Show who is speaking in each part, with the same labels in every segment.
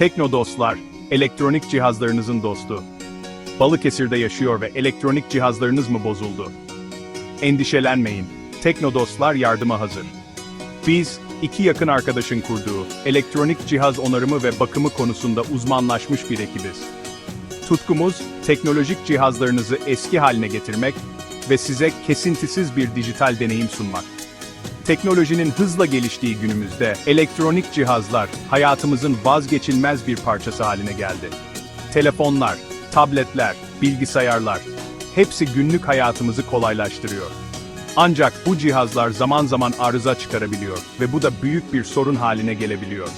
Speaker 1: Tekno dostlar, elektronik cihazlarınızın dostu. Balıkesir'de yaşıyor ve elektronik cihazlarınız mı bozuldu? Endişelenmeyin, Tekno dostlar yardıma hazır. Biz, iki yakın arkadaşın kurduğu, elektronik cihaz onarımı ve bakımı konusunda uzmanlaşmış bir ekibiz. Tutkumuz, teknolojik cihazlarınızı eski haline getirmek ve size kesintisiz bir dijital deneyim sunmak. Teknolojinin hızla geliştiği günümüzde elektronik cihazlar hayatımızın vazgeçilmez bir parçası haline geldi. Telefonlar, tabletler, bilgisayarlar hepsi günlük hayatımızı kolaylaştırıyor. Ancak bu cihazlar zaman zaman arıza çıkarabiliyor ve bu da büyük bir sorun haline gelebiliyor.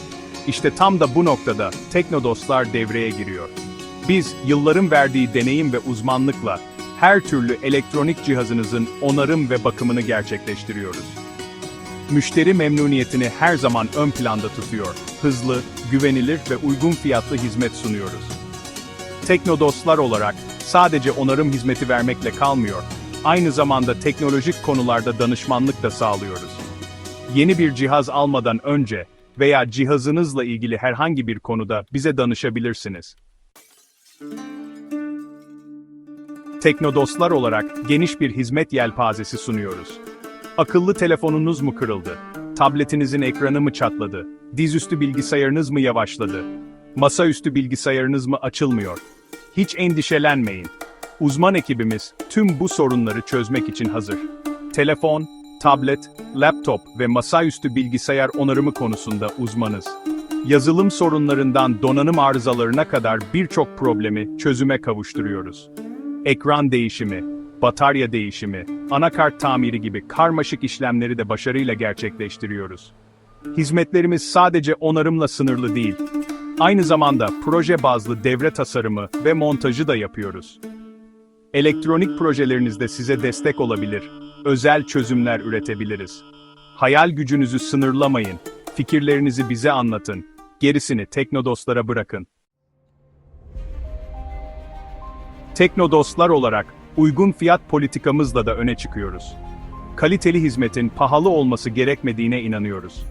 Speaker 1: İşte tam da bu noktada Teknodoslar devreye giriyor. Biz yılların verdiği deneyim ve uzmanlıkla her türlü elektronik cihazınızın onarım ve bakımını gerçekleştiriyoruz. Müşteri memnuniyetini her zaman ön planda tutuyor. Hızlı, güvenilir ve uygun fiyatlı hizmet sunuyoruz. Teknodoslar olarak sadece onarım hizmeti vermekle kalmıyor, aynı zamanda teknolojik konularda danışmanlık da sağlıyoruz. Yeni bir cihaz almadan önce veya cihazınızla ilgili herhangi bir konuda bize danışabilirsiniz. Teknodoslar olarak geniş bir hizmet yelpazesi sunuyoruz. Akıllı telefonunuz mu kırıldı? Tabletinizin ekranı mı çatladı? Dizüstü bilgisayarınız mı yavaşladı? Masaüstü bilgisayarınız mı açılmıyor? Hiç endişelenmeyin. Uzman ekibimiz tüm bu sorunları çözmek için hazır. Telefon, tablet, laptop ve masaüstü bilgisayar onarımı konusunda uzmanız. Yazılım sorunlarından donanım arızalarına kadar birçok problemi çözüme kavuşturuyoruz. Ekran değişimi, batarya değişimi, anakart tamiri gibi karmaşık işlemleri de başarıyla gerçekleştiriyoruz. Hizmetlerimiz sadece onarımla sınırlı değil. Aynı zamanda proje bazlı devre tasarımı ve montajı da yapıyoruz. Elektronik projelerinizde size destek olabilir, özel çözümler üretebiliriz. Hayal gücünüzü sınırlamayın, fikirlerinizi bize anlatın, gerisini teknodoslara bırakın. Teknodoslar olarak uygun fiyat politikamızla da öne çıkıyoruz. Kaliteli hizmetin pahalı olması gerekmediğine inanıyoruz.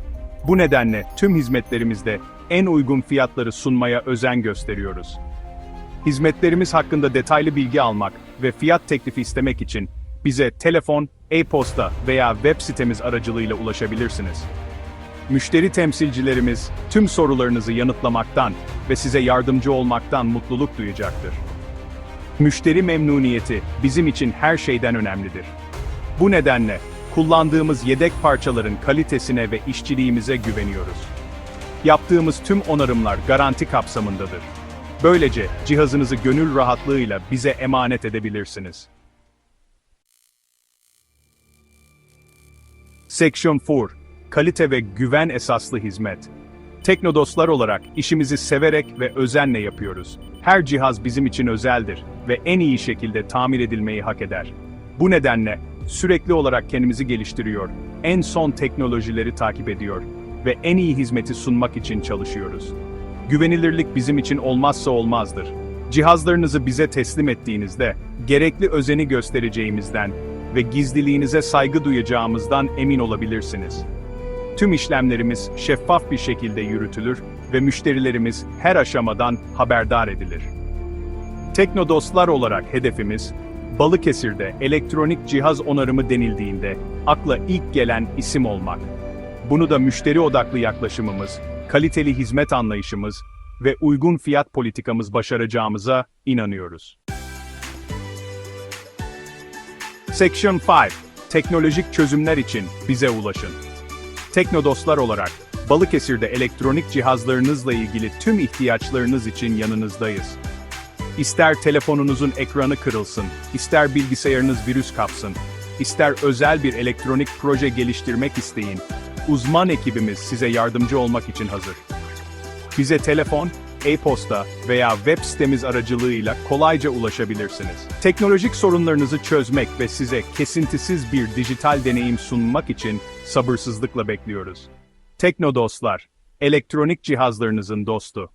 Speaker 1: Bu nedenle tüm hizmetlerimizde en uygun fiyatları sunmaya özen gösteriyoruz. Hizmetlerimiz hakkında detaylı bilgi almak ve fiyat teklifi istemek için bize telefon, e-posta veya web sitemiz aracılığıyla ulaşabilirsiniz. Müşteri temsilcilerimiz tüm sorularınızı yanıtlamaktan ve size yardımcı olmaktan mutluluk duyacaktır. Müşteri memnuniyeti bizim için her şeyden önemlidir. Bu nedenle kullandığımız yedek parçaların kalitesine ve işçiliğimize güveniyoruz. Yaptığımız tüm onarımlar garanti kapsamındadır. Böylece cihazınızı gönül rahatlığıyla bize emanet edebilirsiniz. Section 4 Kalite ve güven esaslı hizmet. Teknodoslar olarak işimizi severek ve özenle yapıyoruz. Her cihaz bizim için özeldir ve en iyi şekilde tamir edilmeyi hak eder. Bu nedenle sürekli olarak kendimizi geliştiriyor, en son teknolojileri takip ediyor ve en iyi hizmeti sunmak için çalışıyoruz. Güvenilirlik bizim için olmazsa olmazdır. Cihazlarınızı bize teslim ettiğinizde gerekli özeni göstereceğimizden ve gizliliğinize saygı duyacağımızdan emin olabilirsiniz. Tüm işlemlerimiz şeffaf bir şekilde yürütülür ve müşterilerimiz her aşamadan haberdar edilir. Teknodoslar olarak hedefimiz, Balıkesir'de elektronik cihaz onarımı denildiğinde akla ilk gelen isim olmak. Bunu da müşteri odaklı yaklaşımımız, kaliteli hizmet anlayışımız ve uygun fiyat politikamız başaracağımıza inanıyoruz. Section 5 Teknolojik çözümler için bize ulaşın. Teknodoslar olarak Balıkesir'de elektronik cihazlarınızla ilgili tüm ihtiyaçlarınız için yanınızdayız. İster telefonunuzun ekranı kırılsın, ister bilgisayarınız virüs kapsın, ister özel bir elektronik proje geliştirmek isteyin, uzman ekibimiz size yardımcı olmak için hazır. Bize telefon, e-posta veya web sitemiz aracılığıyla kolayca ulaşabilirsiniz. Teknolojik sorunlarınızı çözmek ve size kesintisiz bir dijital deneyim sunmak için sabırsızlıkla bekliyoruz. Teknodoslar, elektronik cihazlarınızın dostu.